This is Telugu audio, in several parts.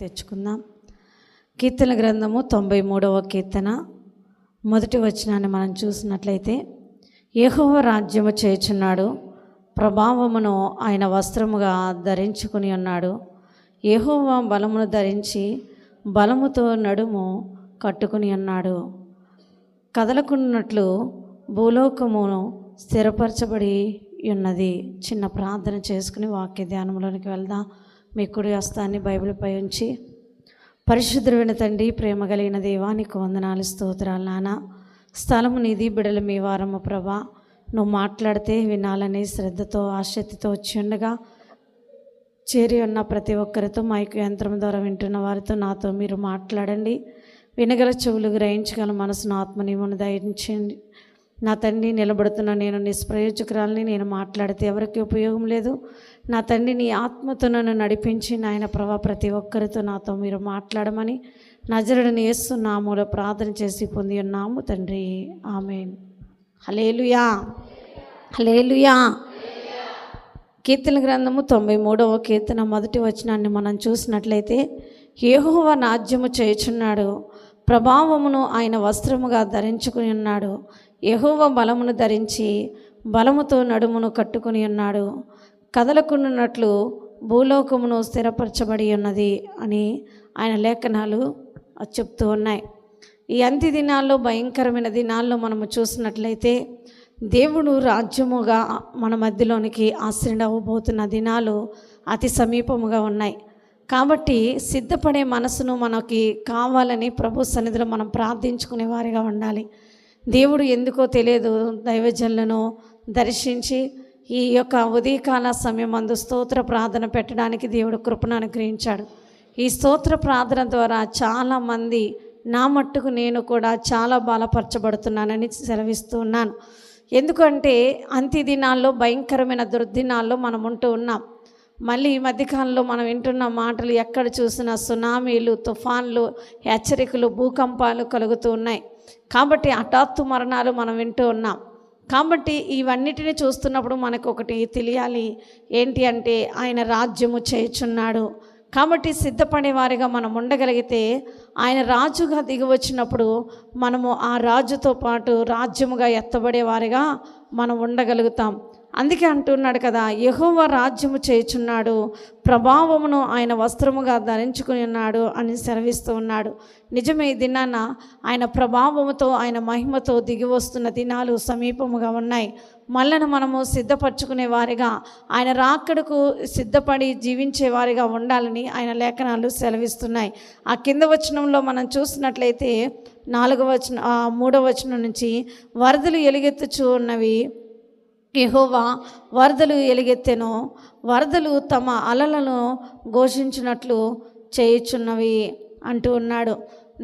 తెచ్చుకుందాం. కీర్తన గ్రంథము తొంభై మూడవ కీర్తన. మొదటి వచనాన్ని మనం చూసినట్లయితే ఏహోవ రాజ్యము చేయుచున్నాడు ప్రభావమును ఆయన వస్త్రముగా ధరించుకుని ఉన్నాడు. ఏహోవ బలమును ధరించి బలముతో నడుము కట్టుకుని ఉన్నాడు. కదలకున్నట్లు భూలోకమును స్థిరపరచబడి ఉన్నది. చిన్న ప్రార్థన చేసుకుని వాక్య ధ్యానంలోనికి వెళ్దాం. మీ కుడి హస్తాన్ని బైబిల్పై ఉంచి పరిశుద్ధుడైన తండ్రి ప్రేమ కలిగిన దేవానికి వందనాలు స్తోత్రాలు నాన్న స్థలము నీది బిడల మీ వారము ప్రభా. నువ్వు మాట్లాడితే వినాలని శ్రద్ధతో ఆసక్తితో వచ్చి ఉండగా చేరి ఉన్న ప్రతి ఒక్కరితో మైకు యంత్రం ద్వారా వింటున్న వారితో నాతో మీరు మాట్లాడండి. వినగల చెవులు గ్రహించగల మనసును ఆత్మనిమును దయించండి. నా తండ్రి నిలబడుతున్న నేను నిష్ప్రయోజకురాలని నేను మాట్లాడితే ఎవరికి ఉపయోగం లేదు. నా తండ్రి నీ ఆత్మతో నన్ను నడిపించి నాయన ప్రభా ప్రతి ఒక్కరితో నాతో మీరు మాట్లాడమని నజరుడిని వేస్తున్నాములో ప్రార్థన చేసి పొంది ఉన్నాము తండ్రి. ఆమెన్. హలేలుయా హలేలుయా కీర్తన గ్రంథము తొంభై మూడవ కీర్తన మొదటి వచనాన్ని మనం చూసినట్లయితే ఏహోవ నాజ్యము చేయుచున్నాడు ప్రభావమును ఆయన వస్త్రముగా ధరించుకుని ఉన్నాడు యహోవ బలమును ధరించి బలముతో నడుమును కట్టుకుని ఉన్నాడు. కదలకుండునట్లు భూలోకమును స్థిరపరచబడి ఉన్నది అని ఆయన లేఖనాలు చెప్తూ ఉన్నాయి. ఈ అంత్య దినాల్లో భయంకరమైన దినాల్లో మనము చూసినట్లయితే దేవుడు రాజ్యముగా మన మధ్యలోనికి ఆశ్రయించబోతున్న దినాలు అతి సమీపముగా ఉన్నాయి. కాబట్టి సిద్ధపడే మనసును మనకి కావాలని ప్రభు సన్నిధిలో మనం ప్రార్థించుకునే వారిగా ఉండాలి. దేవుడు ఎందుకో తెలియదు దైవజనులను దర్శించి ఈ యొక్క ఉదయకాల సమయం అందు స్తోత్ర ప్రార్థన పెట్టడానికి దేవుడు కృపను అనుగ్రహించాడు. ఈ స్తోత్ర ప్రార్థన ద్వారా చాలామంది నా మట్టుకు నేను కూడా చాలా బలపరచబడుతున్నానని సెలవిస్తూ ఉన్నాను. ఎందుకంటే అంత్య దినాల్లో భయంకరమైన దుర్దినాల్లో మనం ఉంటూ ఉన్నాం. మళ్ళీ ఈ మధ్యకాలంలో మనం వింటున్న మాటలు ఎక్కడ చూసినా సునామీలు తుఫాన్లు హెచ్చరికలు భూకంపాలు కలుగుతూ ఉన్నాయి. కాబట్టి హఠాత్తు మరణాలు మనం వింటూ ఉన్నాం. కాబట్టి ఇవన్నిటిని చూస్తున్నప్పుడు మనకు ఒకటి తెలియాలి. ఏంటి అంటే ఆయన రాజ్యము చేయుచున్నాడు. కాబట్టి సిద్ధపడే వారిగా మనం ఉండగలిగితే ఆయన రాజుగా దిగి వచ్చినప్పుడు మనము ఆ రాజుతో పాటు రాజ్యముగా ఎత్తబడే వారిగా మనం ఉండగలుగుతాం. అందుకే అంటున్నాడు కదా యహోవ రాజ్యము చేయుచున్నాడు ప్రభావమును ఆయన వస్త్రముగా ధరించుకుని ఉన్నాడు అని సెలవిస్తూ ఉన్నాడు. నిజమే దినాన ఆయన ప్రభావముతో ఆయన మహిమతో దిగి వస్తున్న దినాలు సమీపముగా ఉన్నాయి. మళ్ళను మనము సిద్ధపరచుకునే వారిగా ఆయన రాకడకు సిద్ధపడి జీవించే వారిగా ఉండాలని ఆయన లేఖనాలు సెలవిస్తున్నాయి. ఆ కింద వచనంలో మనం చూసినట్లయితే నాలుగవ వచనం మూడవ వచనం నుంచి వరదలు ఎలుగెత్తుచూ ఉన్నవి యహోవా వరదలు ఎలుగెత్తెను. వరదలు తమ అలలను ఘోషించినట్లు చేయుచున్నవి అంటూ ఉన్నాడు.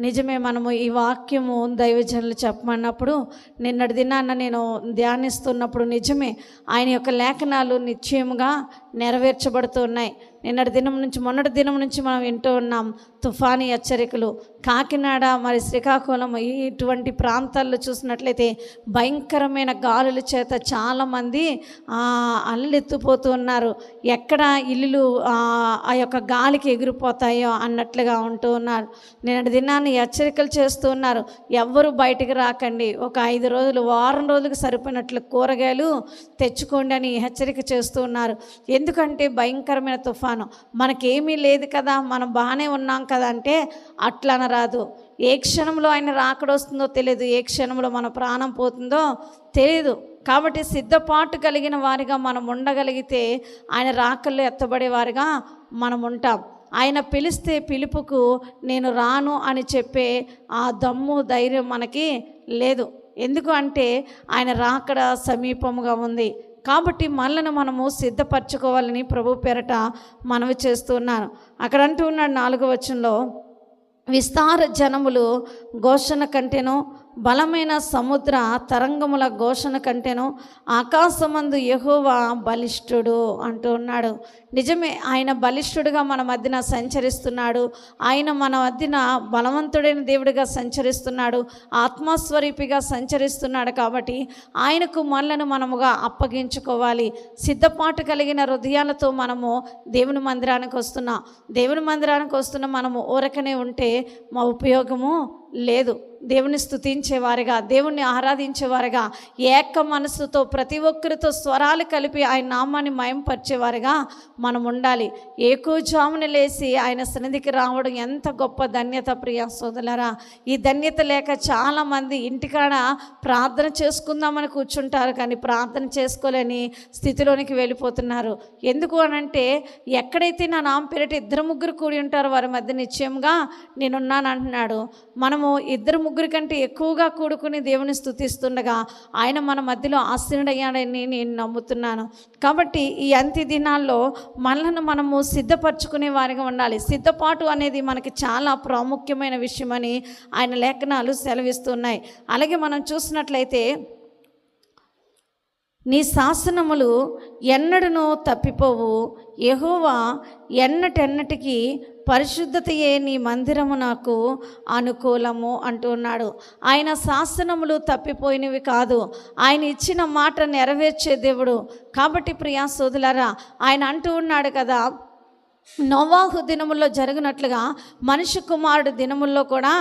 నిజమే మనము ఈ వాక్యము దైవజనులు చెప్పమన్నప్పుడు నిన్నటి దినాన్న నేను ధ్యానిస్తున్నప్పుడు నిజమే ఆయన యొక్క లేఖనాలు నిశ్చయముగా నెరవేర్చబడుతున్నాయి నిన్నటి దినం నుంచి మొన్నటి దినం నుంచి మనం వింటూ ఉన్నాం తుఫానీ హెచ్చరికలు. కాకినాడ మరి శ్రీకాకుళం ఇటువంటి ప్రాంతాల్లో చూసినట్లయితే భయంకరమైన గాలుల చేత చాలామంది అల్లెత్తిపోతూ ఉన్నారు. ఎక్కడ ఇల్లులు ఆ యొక్క గాలికి ఎగిరిపోతాయో అన్నట్లుగా ఉంటూ ఉన్నారు. నిన్నటి దినాన్ని హెచ్చరికలు చేస్తూ ఉన్నారు. ఎవ్వరు బయటికి రాకండి. ఒక ఐదు రోజులు వారం రోజులకు సరిపోయినట్లు కూరగాయలు తెచ్చుకోండి అని హెచ్చరిక చేస్తూ ఉన్నారు. ఎందుకంటే భయంకరమైన తుఫాను మనకేమీ లేదు కదా మనం బాగానే ఉన్నాం కదా అంటే అట్లా అనరాదు. ఏ క్షణంలో ఆయన రాకడొస్తుందో తెలియదు ఏ క్షణంలో మన ప్రాణం పోతుందో తెలియదు. కాబట్టి సిద్ధపాటు కలిగిన వారిగా మనం ఉండగలిగితే ఆయన రాకల్లో ఎత్తబడే వారిగా మనం ఉంటాం. ఆయన పిలిస్తే పిలుపుకు నేను రాను అని చెప్పే ఆ దమ్ము ధైర్యం మనకి లేదు. ఎందుకు అంటే ఆయన రాకడ సమీపముగా ఉంది. కాబట్టి మనల్ని మనము సిద్ధపరచుకోవాలని ప్రభు పేరట మనవి చేస్తున్నాను అక్కడ అంటూ ఉన్నాడు నాలుగో వచనంలో విస్తార జనములు ఘోషణ కంటేనో బలమైన సముద్ర తరంగముల ఘోషణ కంటేను ఆకాశమందు యహోవా బలిష్ఠుడు అంటూ ఉన్నాడు. నిజమే ఆయన బలిష్ఠుడుగా మన మధ్యన సంచరిస్తున్నాడు. ఆయన మన మధ్యన బలవంతుడైన దేవుడిగా సంచరిస్తున్నాడు. ఆత్మస్వరూపిగా సంచరిస్తున్నాడు కాబట్టి ఆయనకు మనలను మనముగా అప్పగించుకోవాలి. సిద్ధపాటు కలిగిన హృదయాలతో మనము దేవుని మందిరానికి వస్తున్నాం. దేవుని మందిరానికి వస్తున్న మనము ఊరకనే ఉంటే మా ఉపయోగము లేదు. దేవుని స్థుతించేవారుగా దేవుణ్ణి ఆరాధించేవారుగా ఏక మనసుతో ప్రతి ఒక్కరితో స్వరాలు కలిపి ఆయన నామాన్ని మయంపరిచేవారుగా మనం ఉండాలి. ఏకోజామున లేచి ఆయన సన్నిధికి రావడం ఎంత గొప్ప ధన్యత ప్రియ సోదలరా ఈ ధన్యత లేక చాలామంది ఇంటికాడ ప్రార్థన చేసుకుందామని కూర్చుంటారు కానీ ప్రార్థన చేసుకోలేని స్థితిలోనికి వెళ్ళిపోతున్నారు. ఎందుకు అనంటే ఎక్కడైతే నా నామ పేరిట ఇద్దరు ముగ్గురు కూడి ఉంటారో వారి మధ్య నిశ్చయంగా నేనున్నాను అంటున్నాడు. మనము ఇద్దరు ముగ్గురి కంటే ఎక్కువగా కూడుకుని దేవుని స్థుతిస్తుండగా ఆయన మన మధ్యలో ఆశీనుడయ్యాడని నేను నమ్ముతున్నాను. కాబట్టి ఈ అంత్య దినాల్లో మనలను మనము సిద్ధపరచుకునే వారిగా ఉండాలి. సిద్ధపాటు అనేది మనకి చాలా ప్రాముఖ్యమైన విషయమని ఆయన లేఖనాలు సెలవిస్తున్నాయి. అలాగే మనం చూసినట్లయితే నీ శాసనములు ఎన్నడను తప్పిపోవు. యెహోవా ఎన్నటెన్నటికి పరిశుద్ధతయే నీ మందిరము నాకు అనుకూలము అంటున్నాడు ఆయన శాసనములు తప్పిపోయినవి కాదు. ఆయన ఇచ్చిన మాట నెరవేర్చే దేవుడు. కాబట్టి ప్రియా సోదులరా ఆయన అంటూ ఉన్నాడు కదా నోవాహు దినముల్లో జరిగినట్లుగా మనిషి కుమారుడు దినముల్లో కూడా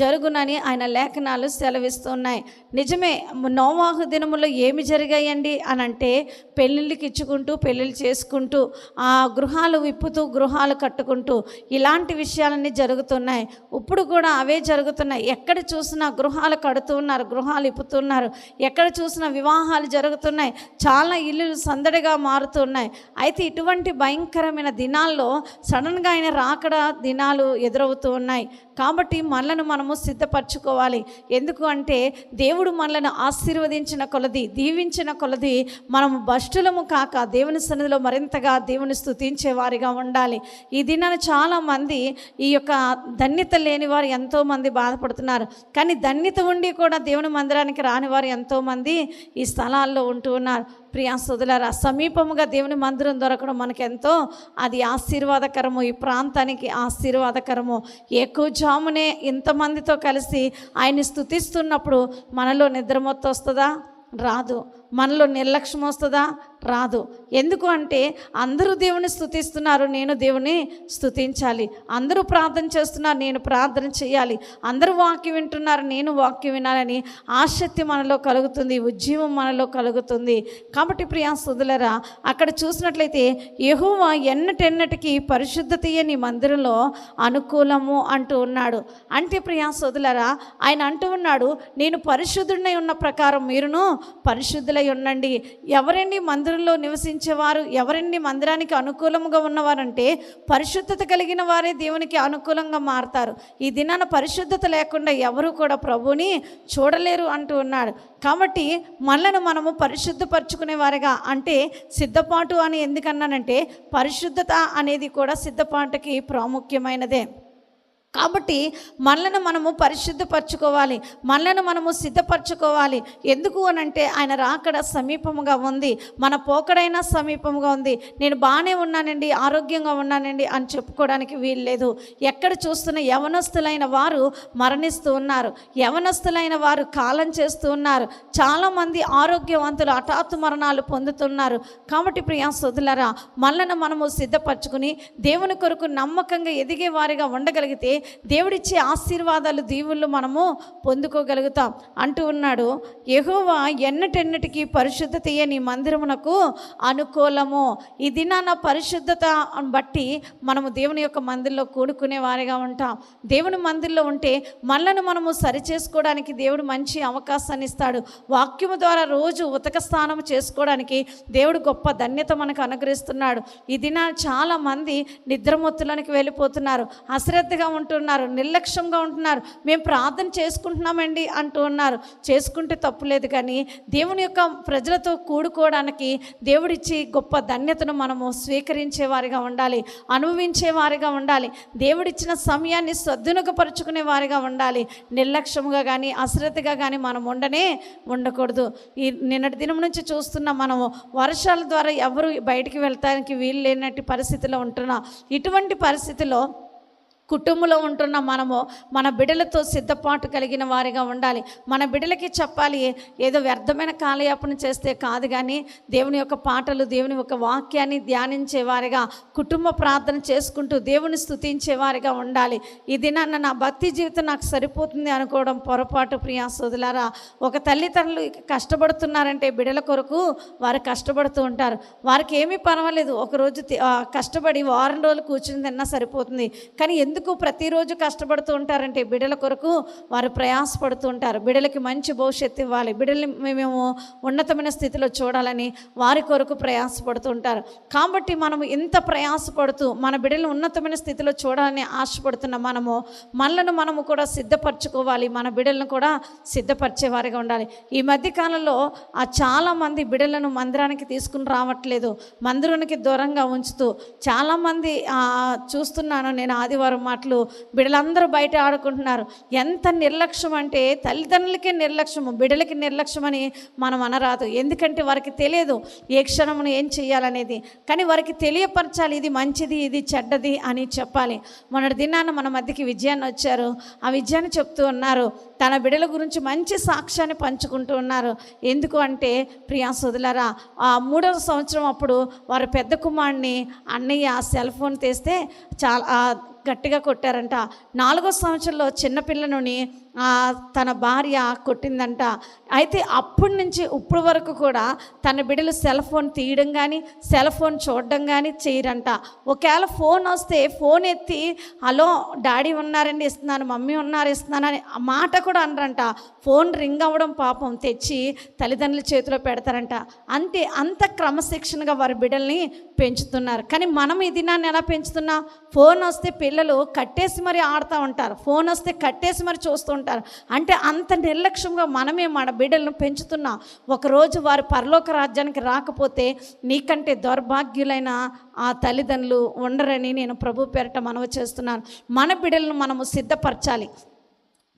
జరుగునని ఆయన లేఖనాలు సెలవిస్తున్నాయి. నిజమే నోవాహు దినముల్లో ఏమి జరిగాయండి అని అంటే పెళ్ళిళ్ళకి ఇచ్చుకుంటూ పెళ్ళిళ్ళు చేసుకుంటూ ఆ గృహాలు విప్పుతూ గృహాలు కట్టుకుంటూ ఇలాంటి విషయాలన్నీ జరుగుతున్నాయి. ఇప్పుడు కూడా అవే జరుగుతున్నాయి. ఎక్కడ చూసినా గృహాలు కడుతూ ఉన్నారు గృహాలు ఇప్పుతున్నారు ఎక్కడ చూసినా వివాహాలు జరుగుతున్నాయి. చాలా ఇల్లులు సందడిగా మారుతున్నాయి. అయితే ఇటువంటి భయంకరమైన దినాల్లో సడన్గా ఆయన రాకడ దినాలు ఎదురవుతూ ఉన్నాయి. కాబట్టి మనలను మనము సిద్ధపరచుకోవాలి. ఎందుకు అంటే దేవుడు మనలను ఆశీర్వదించిన కొలది దీవించిన కొలది మనము భష్టులము కాక దేవుని సన్నిధిలో మరింతగా దేవుని స్తుతించే వారిగా ఉండాలి. ఈ దినాన చాలామంది ఈ యొక్క ధన్యత లేని వారు ఎంతోమంది బాధపడుతున్నారు. కానీ ధన్యత ఉండి కూడా దేవుని మందిరానికి రాని వారు ఎంతోమంది ఈ స్థలాల్లో ఉంటూ ఉన్నారు. ప్రియా సోదరులారా సమీపముగా దేవుని మందిరం దొరకడం మనకెంతో అది ఆశీర్వాదకరము ఈ ప్రాంతానికి ఆశీర్వాదకరము. ఎక్కువ జామునే ఇంతమందితో కలిసి ఆయన్ని స్తుతిస్తున్నప్పుడు మనలో నిద్రమొత్తు వస్తుందా? రాదు. మనలో నిర్లక్ష్యం వస్తుందా? రాదు. ఎందుకు అంటే అందరూ దేవుని స్థుతిస్తున్నారు నేను దేవుని స్థుతించాలి అందరూ ప్రార్థన చేస్తున్నారు నేను ప్రార్థన చేయాలి. అందరూ వాక్యం వింటున్నారు నేను వాక్యం వినాలని ఆసక్తి మనలో కలుగుతుంది ఉజ్జీవం మనలో కలుగుతుంది. కాబట్టి ప్రియా సుధులరా అక్కడ చూసినట్లయితే యెహోవా ఎన్నటెన్నటికి పరిశుద్ధతయే నీ మందిరంలో అనుకూలము అంటూ ఉన్నాడు. అంటే ప్రియా సుధులరా ఆయన అంటూ ఉన్నాడు నేను పరిశుద్ధుడినై ఉన్న ప్రకారం మీరును పరిశుద్ధులై ఉండండి. ఎవరండి మందిరంలో నివసించేవారు ఎవరండి? మందిరానికి అనుకూలముగా ఉన్నవారంటే పరిశుద్ధత కలిగిన వారే దేవునికి అనుకూలంగా మారతారు. ఈ దినాన పరిశుద్ధత లేకుండా ఎవరు కూడా ప్రభుని చూడలేరు అంటూ ఉన్నాడు. కాబట్టి మనలను మనము పరిశుద్ధపరచుకునే వారిగా అంటే సిద్ధపాటు అని ఎందుకన్నానంటే పరిశుద్ధత అనేది కూడా సిద్ధపాటుకి ప్రాముఖ్యమైనదే. కాబట్టి మనలను మనము పరిశుద్ధపరచుకోవాలి మనలను మనము సిద్ధపరచుకోవాలి. ఎందుకు అనంటే ఆయన రాకడ సమీపముగా ఉంది మన పోకడైనా సమీపముగా ఉంది. నేను బాగానే ఉన్నానండి ఆరోగ్యంగా ఉన్నానండి అని చెప్పుకోవడానికి వీలు లేదు. ఎక్కడ చూస్తున్న యవనస్తులైన వారు మరణిస్తూ ఉన్నారు యవనస్తులైన వారు కాలం చేస్తూ ఉన్నారు చాలామంది ఆరోగ్యవంతులు హఠాత్తు మరణాలు పొందుతున్నారు. కాబట్టి ప్రియా సోదరులారా మనలను మనము సిద్ధపరచుకుని దేవుని కొరకు నమ్మకంగా ఎదిగే వారిగా ఉండగలిగితే దేవుడిచ్చే ఆశీర్వాదాలు దీవుళ్ళు మనము పొందుకోగలుగుతాం. అంటూ ఉన్నాడు యెహోవా ఎన్నటెన్నటికి పరిశుద్ధతయే నీ మందిరమునకు అనుకూలము. ఈ దినాన పరిశుద్ధత బట్టి మనము దేవుని యొక్క మందిరంలో కూడుకునే వారిగా ఉంటాం. దేవుని మందిరంలో ఉంటే మనలను మనము సరిచేసుకోవడానికి దేవుడు మంచి అవకాశాన్ని ఇస్తాడు. వాక్యము ద్వారా రోజు ఉతక స్నానం చేసుకోవడానికి దేవుడు గొప్ప ధన్యత మనకు అనుగ్రహిస్తున్నాడు. ఈ దినాన చాలామంది నిద్రమొత్తులనికి వెళ్ళిపోతున్నారు. అశ్రద్ధగా ఉంటున్నారు అంటున్నారు నిర్లక్ష్యంగా ఉంటున్నారు. మేము ప్రార్థన చేసుకుంటున్నామండి అంటూ ఉన్నారు. చేసుకుంటే తప్పులేదు కానీ దేవుని యొక్క ప్రజలతో కూడుకోవడానికి దేవుడిచ్చి గొప్ప ధన్యతను మనము స్వీకరించే వారిగా ఉండాలి అనుభవించే వారిగా ఉండాలి దేవుడిచ్చిన సమయాన్ని సద్వినియోగపరుచుకునే వారిగా ఉండాలి. నిర్లక్ష్యంగా కానీ అశ్రద్ధగా కానీ మనం ఉండనే ఉండకూడదు. ఈ నిన్నటి దినం నుంచి చూస్తున్న మనము వర్షాల ద్వారా ఎవరు బయటికి వెళ్తానికి వీలు లేనట్టు పరిస్థితిలో ఉంటున్నాం. ఇటువంటి పరిస్థితిలో కుటుంబంలో ఉంటున్న మనము మన బిడ్డలతో సిద్ధపాటు కలిగిన వారిగా ఉండాలి. మన బిడ్డలకి చెప్పాలి ఏదో వ్యర్థమైన కాలయాపన చేస్తే కాదు కానీ దేవుని యొక్క పాటలు దేవుని యొక్క వాక్యాన్ని ధ్యానించే వారిగా కుటుంబ ప్రార్థన చేసుకుంటూ దేవుని స్తుతించే వారిగా ఉండాలి. ఈ దినాన్న నా భక్తి జీవితం నాకు సరిపోతుంది అనుకోవడం పొరపాటు ప్రియా సోదలారా ఒక తల్లిదండ్రులు కష్టపడుతున్నారంటే బిడ్డల కొరకు వారు కష్టపడుతూ ఉంటారు. వారికి ఏమీ పర్వాలేదు. ఒకరోజు కష్టపడి వారం రోజులు కూర్చుని తిన్నా సరిపోతుంది. కానీ ఎందుకు ఎందుకు ప్రతిరోజు కష్టపడుతూ ఉంటారంటే బిడ్డల కొరకు వారు ప్రయాసపడుతూ ఉంటారు. బిడ్డలకి మంచి భవిష్యత్తు ఇవ్వాలి. బిడ్డల్ని మేము ఉన్నతమైన స్థితిలో చూడాలని వారి కొరకు ప్రయాసపడుతూ ఉంటారు. కాబట్టి మనము ఇంత ప్రయాసపడుతూ మన బిడ్డలు ఉన్నతమైన స్థితిలో చూడాలని ఆశపడుతున్న మనము మనలను మనము కూడా సిద్ధపరచుకోవాలి. మన బిడ్డలను కూడా సిద్ధపరిచేవారిగా ఉండాలి. ఈ మధ్యకాలంలో ఆ చాలామంది బిడ్డలను మందిరానికి తీసుకుని రావట్లేదు. మందిరానికి దూరంగా ఉంచుతూ చాలామంది చూస్తున్నాను నేను ఆదివారం మాటలు బిడ్డలందరూ బయట ఆడుకుంటున్నారు. ఎంత నిర్లక్ష్యం అంటే తల్లిదండ్రులకే నిర్లక్ష్యము బిడ్డలకి నిర్లక్ష్యం అని మనం అనరాదు. ఎందుకంటే వారికి తెలియదు ఏ క్షణమును ఏం చేయాలనేది కానీ వారికి తెలియపరచాలి ఇది మంచిది ఇది చెడ్డది అని చెప్పాలి. మొన్నటి దినాన మన మధ్యకి విజయాన్ని వచ్చారు. ఆ విజయాన్ని చెప్తూ ఉన్నారు. తన బిడ్డల గురించి మంచి సాక్ష్యాన్ని పంచుకుంటూ ఉన్నారు. ఎందుకు అంటే ప్రియా సుధులరా ఆ మూడవ సంవత్సరం అప్పుడు వారి పెద్ద కుమారుడిని అన్నయ్య సెల్ ఫోన్ తెస్తే చాలా గట్టిగా కొట్టారంట. నాలుగో సంవత్సరంలో చిన్నపిల్లనుని తన భార్య కొట్టిందంట. అయితే అప్పటి నుంచి ఇప్పటి వరకు కూడా తన బిడ్డలు సెల్ ఫోన్ తీయడం కానీ సెల్ ఫోన్ చూడడం కానీ చేయరంట. ఒకవేళ ఫోన్ వస్తే ఫోన్ ఎత్తి హలో డాడీ ఉన్నారండి ఇస్తున్నాను మమ్మీ ఉన్నారు ఇస్తున్నాను అని ఆ మాట కూడా అనరంట. ఫోన్ రింగ్ అవ్వడం పాపం తెచ్చి తల్లిదండ్రుల చేతిలో పెడతారంట. అంతే అంత క్రమశిక్షణగా వారి బిడ్డల్ని పెంచుతున్నారు. కానీ మనం ఈ దినాన్ని ఎలా పెంచుతున్నాం? ఫోన్ వస్తే పిల్లలు కట్టేసి మరి ఆడుతూ ఉంటారు. ఫోన్ వస్తే కట్టేసి మరి చూస్తూ ఉంటారు. అంటే అంత నిర్లక్ష్యంగా మనమే మన బిడ్డలను పెంచుతున్నాం ఒకరోజు వారి పరలోక రాజ్యానికి రాకపోతే నీకంటే దౌర్భాగ్యులైన ఆ తల్లిదండ్రులు ఉండరని నేను ప్రభు పేరట మనవి చేస్తున్నాను. మన బిడ్డలను మనము సిద్ధపరచాలి.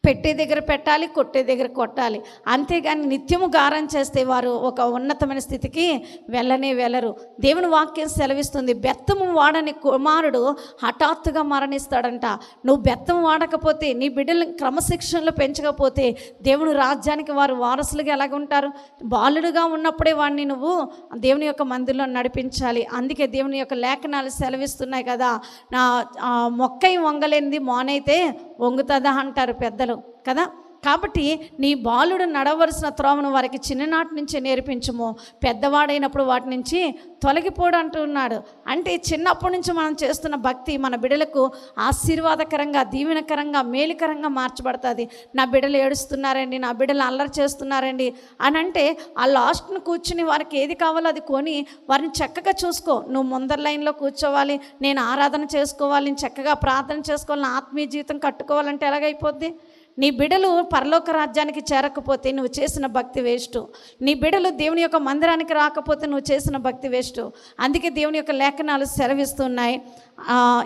పెట్టే దగ్గర పెట్టాలి కొట్టే దగ్గర కొట్టాలి. అంతేగాని నిత్యము గారం చేస్తే వారు ఒక ఉన్నతమైన స్థితికి వెళ్ళనే వెళ్ళరు. దేవుని వాక్యం సెలవిస్తుంది బెత్తము వాడని కుమారుడు హఠాత్తుగా మరణిస్తాడంట. నువ్వు బెత్తం వాడకపోతే నీ బిడ్డలు క్రమశిక్షణలో పెంచకపోతే దేవుని రాజ్యానికి వారు వారసులుగా ఎలాగ ఉంటారు? బాలుడుగా ఉన్నప్పుడే వాడిని నువ్వు దేవుని యొక్క మందిలో నడిపించాలి. అందుకే దేవుని యొక్క లేఖనాలు సెలవిస్తున్నాయి కదా. నా మొక్క మొక్కై వంగలేనిది మోనైతే వంగుతుందా అంటారు పెద్దలు. కదా? కాబట్టి నీ బాలుడు నడవలసిన త్రోవను వారికి చిన్ననాటి నుంచే నేర్పించము. పెద్దవాడైనప్పుడు వాటి నుంచి తొలగిపోడు అంటున్నాడు అంటే చిన్నప్పటి నుంచి మనం చేస్తున్న భక్తి మన బిడ్డలకు ఆశీర్వాదకరంగా దీవెనకరంగా మేలుకరంగా మార్చబడుతుంది. నా బిడ్డలు ఏడుస్తున్నారండి నా బిడ్డలు అల్లరి చేస్తున్నారండి అని అంటే ఆ లాస్ట్ను కూర్చుని వారికి ఏది కావాలో అది కొని వారిని చక్కగా చూసుకో. నువ్వు ముందర లైన్లో కూర్చోవాలి నేను ఆరాధన చేసుకోవాలి చక్కగా ప్రార్థన చేసుకోవాలి నా ఆత్మీయ జీవితం కట్టుకోవాలంటే ఎలాగైపోద్ది? నీ బిడలు పరలోక రాజ్యానికి చేరకపోతే నువ్వు చేసిన భక్తి వేస్ట్. నీ బిడలు దేవుని యొక్క మందిరానికి రాకపోతే నువ్వు చేసిన భక్తి వేస్ట్. అందుకే దేవుని యొక్క లేఖనాలు సెలవిస్తున్నాయి. ఆ,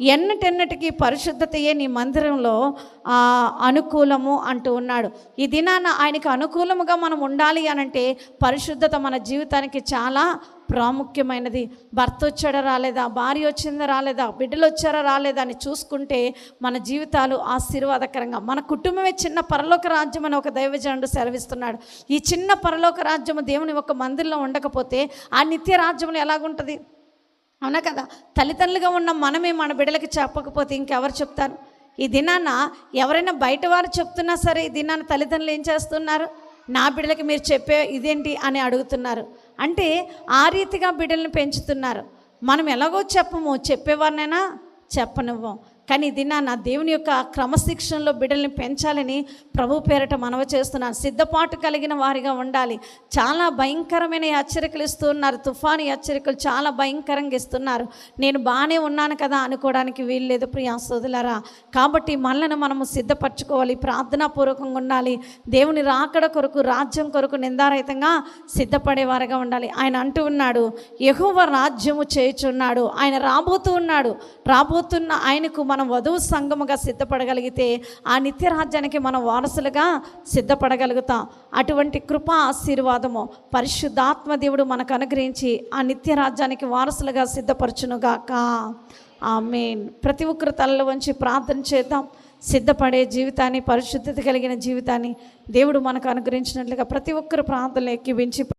ఎన్నటెన్నటికీ పరిశుద్ధతయే నీ మందిరంలో అనుకూలము అంటూ ఉన్నాడు. ఈ దినాన ఆయనకి అనుకూలముగా మనం ఉండాలి అనంటే పరిశుద్ధత మన జీవితానికి చాలా ప్రాముఖ్యమైనది. భర్త వచ్చాడా రాలేదా? భార్య వచ్చిందా రాలేదా? బిడ్డలు వచ్చారా రాలేదా అని చూసుకుంటే మన జీవితాలు ఆశీర్వాదకరంగా. మన కుటుంబమే చిన్న పరలోక రాజ్యం అని ఒక దైవజనుడు సెలవిస్తున్నాడు. ఈ చిన్న పరలోక రాజ్యము దేవుని ఒక మందిరంలో ఉండకపోతే ఆ నిత్య రాజ్యంలో ఎలాగుంటుంది? అవునా కదా? తల్లిదండ్రులుగా ఉన్న మనమే మన బిడ్డలకి చెప్పకపోతే ఇంకెవరు చెప్తారు? ఈ దినాన ఎవరైనా బయట వారు చెప్తున్నా సరే ఈ దినాన తల్లిదండ్రులు ఏం చేస్తున్నారు? నా బిడ్డలకి మీరు చెప్పే ఇదేంటి అని అడుగుతున్నారు. అంటే ఆ రీతిగా బిడ్డల్ని పెంచుతున్నారు. మనం ఎలాగో చెప్పము చెప్పేవారినైనా చెప్పనివ్వం. కానీ దినా నా దేవుని యొక్క క్రమశిక్షణలో బిడ్డల్ని పెంచాలని ప్రభు పేరట మనవ చేస్తున్నాను. సిద్ధపాటు కలిగిన వారిగా ఉండాలి. చాలా భయంకరమైన హెచ్చరికలు ఇస్తున్నారు తుఫాను హెచ్చరికలు చాలా భయంకరంగా ఇస్తున్నారు. నేను బాగానే ఉన్నాను కదా అనుకోవడానికి వీల్లేదు ప్రియా సోదరులారా. కాబట్టి మనల్ని మనము సిద్ధపరచుకోవాలి. ప్రార్థనాపూర్వకంగా ఉండాలి. దేవుని రాకడ కొరకు రాజ్యం కొరకు నిందారహితంగా సిద్ధపడేవారుగా ఉండాలి. ఆయన అంటూ ఉన్నాడు ఎహువ రాజ్యము చేయుచున్నాడు. ఆయన రాబోతూ ఉన్నాడు. రాబోతున్న ఆయనకు మనం వధువు సంఘముగా సిద్ధపడగలిగితే ఆ నిత్యరాజ్యానికి మనం వారసులుగా సిద్ధపడగలుగుతాం. అటువంటి కృప ఆశీర్వాదము పరిశుద్ధాత్మ దేవుడు మనకు అనుగ్రహించి ఆ నిత్య రాజ్యానికి వారసులుగా సిద్ధపరచునుగాక. ఆమెన్. ప్రతి ఒక్కరు తలలో వంచి ప్రార్థన చేద్దాం. సిద్ధపడే జీవితాన్ని పరిశుద్ధత కలిగిన జీవితాన్ని దేవుడు మనకు అనుగ్రహించినట్లుగా ప్రతి ఒక్కరు ప్రార్థనలు ఎక్కివించి